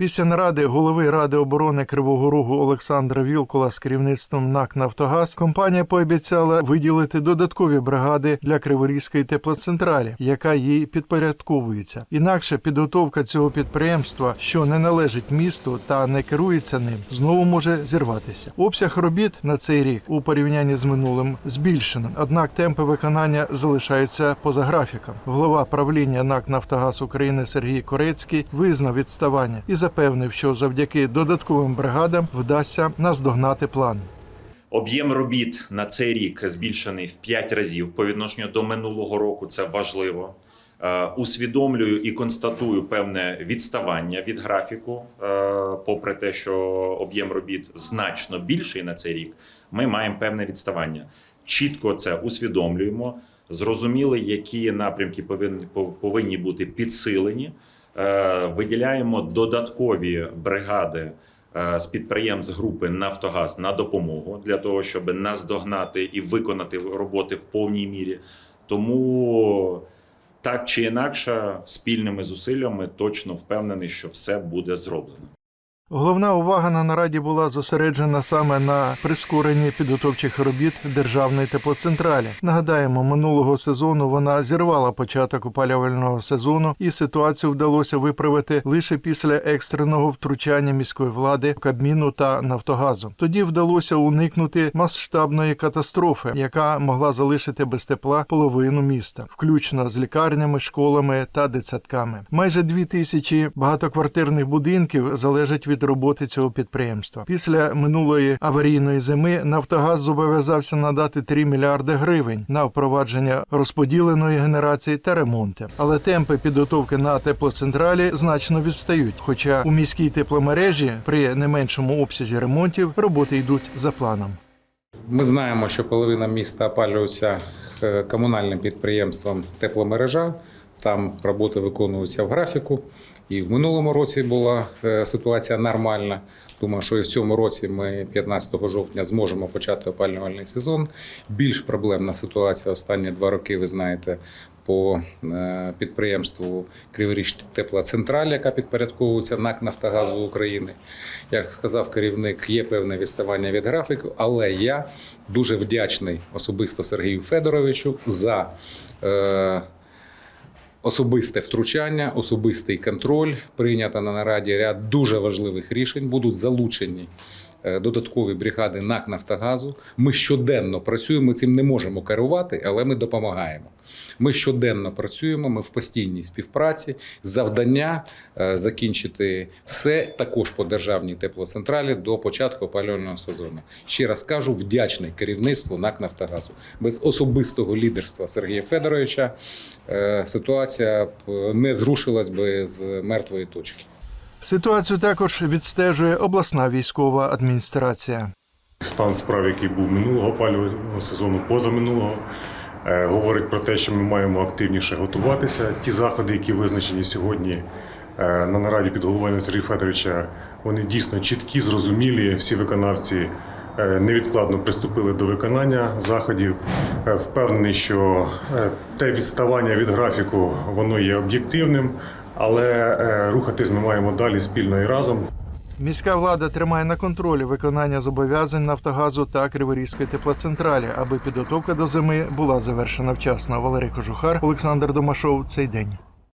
Після наради голови ради оборони Кривого Рогу Олександра Вілкула з керівництвом НАК Нафтогаз компанія пообіцяла виділити додаткові бригади для Криворізької теплоцентралі, яка їй підпорядковується. Інакше підготовка цього підприємства, що не належить місту та не керується ним, знову може зірватися. Обсяг робіт на цей рік у порівнянні з минулим збільшено, однак темпи виконання залишаються поза графіком. Голова правління НАК Нафтогаз України Сергій Корецький визнав відставання і запевнив, що завдяки додатковим бригадам вдасться наздогнати план. Об'єм робіт на цей рік збільшений в 5 разів по відношенню до минулого року. Це важливо. Е, Усвідомлюю і констатую певне відставання від графіку, Е, попри те, що об'єм робіт значно більший на цей рік. Ми маємо певне відставання. Чітко це усвідомлюємо. Зрозуміли, які напрямки повинні повинні бути підсилені. Е, Виділяємо додаткові бригади е, з підприємств групи Нафтогаз на допомогу для того, щоб наздогнати і виконати роботи в повній мірі. Тому так чи інакше, спільними зусиллями точно впевнений, що все буде зроблено. Головна увага на нараді була зосереджена саме на прискоренні підготовчих робіт державної теплоцентралі. Нагадаємо, минулого сезону вона зірвала початок опалювального сезону, і ситуацію вдалося виправити лише після екстреного втручання міської влади, Кабміну та Нафтогазу. Тоді вдалося уникнути масштабної катастрофи, яка могла залишити без тепла половину міста, включно з лікарнями, школами та дитсадками. Майже дві тисячі багатоквартирних будинків залежать від роботи цього підприємства. Після минулої аварійної зими Нафтогаз зобов'язався надати 3 мільярди гривень на впровадження розподіленої генерації та ремонти. Але темпи підготовки на теплоцентралі значно відстають. Хоча у міській тепломережі при не меншому обсязі ремонтів роботи йдуть за планом. Ми знаємо, що половина міста опалюється е, комунальним підприємством тепломережа. Там роботи виконуються в графіку. І в минулому році була е, ситуація нормальна. Думаю, що і в цьому році ми 15 жовтня зможемо почати опалювальний сезон. Більш проблемна ситуація останні два роки, ви знаєте, по е, підприємству Криворіж Теплоцентраль, яка підпорядковується НАК Нафтогазу України. Як сказав керівник, є певне відставання від графіку, але я дуже вдячний особисто Сергію Федоровичу за. Особисте втручання, особистий контроль прийнято на нараді ряд дуже важливих рішень. Будуть залучені додаткові бригади НАК Нафтогазу. Ми щоденно працюємо. Цим не можемо керувати, але ми допомагаємо. Ми щоденно працюємо. Ми в постійній співпраці. Завдання е, закінчити все також по державній теплоцентралі до початку опалювального сезону. Ще раз кажу, вдячний керівництву НАК Нафтогазу. Без особистого лідерства Сергія Федоровича е, ситуація не зрушилась би з мертвої точки. Ситуацію також відстежує обласна військова адміністрація. Стан справ, який був минулого опалювального сезону, позаминулого, е, говорить про те, що ми маємо активніше готуватися. Ті заходи, які визначені сьогодні е, на нараді під головуванням Сергія Федоровича, вони дійсно чіткі, зрозумілі. Всі виконавці невідкладно приступили до виконання заходів. Е, Впевнений, що е, те відставання від графіку воно є об'єктивним, але е, рухатись ми маємо далі спільно і разом. Міська влада тримає на контролі виконання зобов'язань Нафтогазу та Криворізької теплоцентралі, аби підготовка до зими була завершена вчасно. Валерій Кожухар, Олександр Домашов. Цей день.